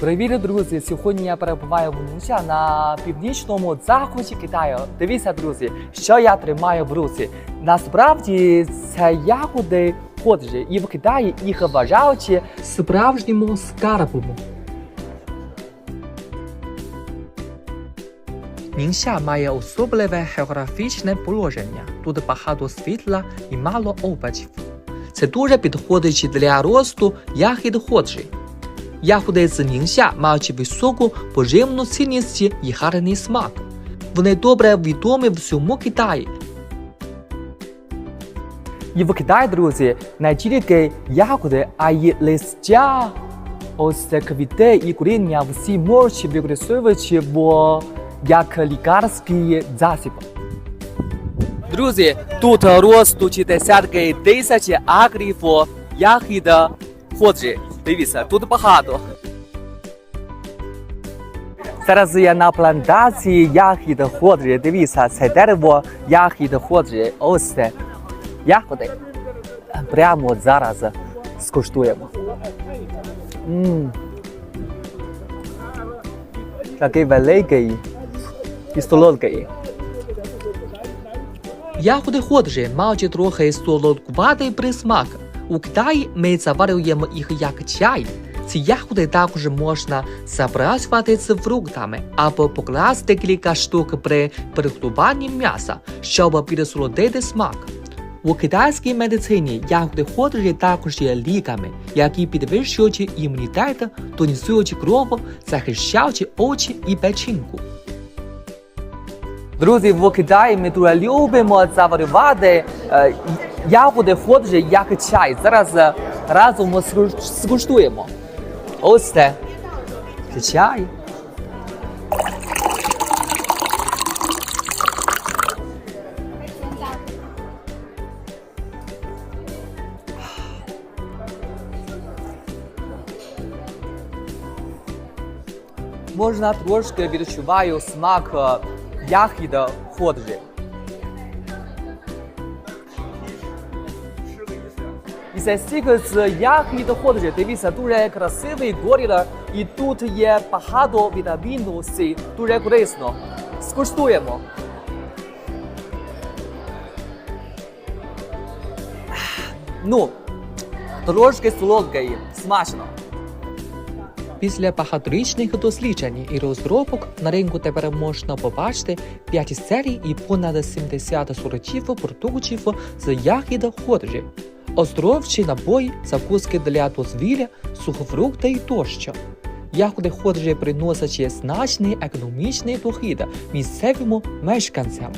Привіт, друзі! Сьогодні я перебуваю в Нуся на північному заході Китаю. Дивіться, друзі, що я тримаю в руці. Насправді це ягоди ходжі, і в Китаї їх вважають справжнім скарбом. Нінша має особливе географічне положення. Тут багато світла і мало опадів. Це дуже підходить для росту ягід ходжі. Ягоди з нінся мають високу поживну цінність і гарний смак. Вони добре відомі в всьому Китаї. І в Китаї, друзі, не тільки ягоди, а й листя, ось це квіти і коріння всі можуть використовувати як лікарський засіб. Друзі, тут ростуть десятки тисяч акрів ягід ходжі. Дивіться, тут багато. Зараз я на плантації ягід ходжі. Дивіться, це дерево ягід ходжі. Ось це ягоди. Прямо зараз скуштуємо. М. Такий великий і солодкий. Ягоди ходжі мають трохи солодкуватий присмак. У Китаї ми заварюємо їх як чай. Ці ягоди також можна запрацювати з фруктами або покласти кілька штук при приготуванні м'яса, щоб підсолодити смак. У китайській медицині ягоди ходжі також є ліками, які підвищують імунітет, тонізують кров, захищають очі і печінку. Друзі, в Китаї ми дуже любимо заварювати е, ягоди ходжі як чай. Зараз е, разом скуш- скуштуємо. Ось це. Це чай. Можна трошки відчуваю смак е, ягід ходжі. І це стільки з ягід ходжі. Дивіться, дуже красивий горід, і тут є багато вітаміну С, дуже корисно. Скуштуємо. Ну, трошки солодкий, смачно. Після багаторічних досліджень і розробок на ринку тепер можна побачити 5 серій і понад 70 сортів продуктів з ягід ходжі, оздоровчі набої, закуски для дозвілля, сухофрукти і тощо. Ягоди ходжі приносячи значний економічний дохід місцевим мешканцям.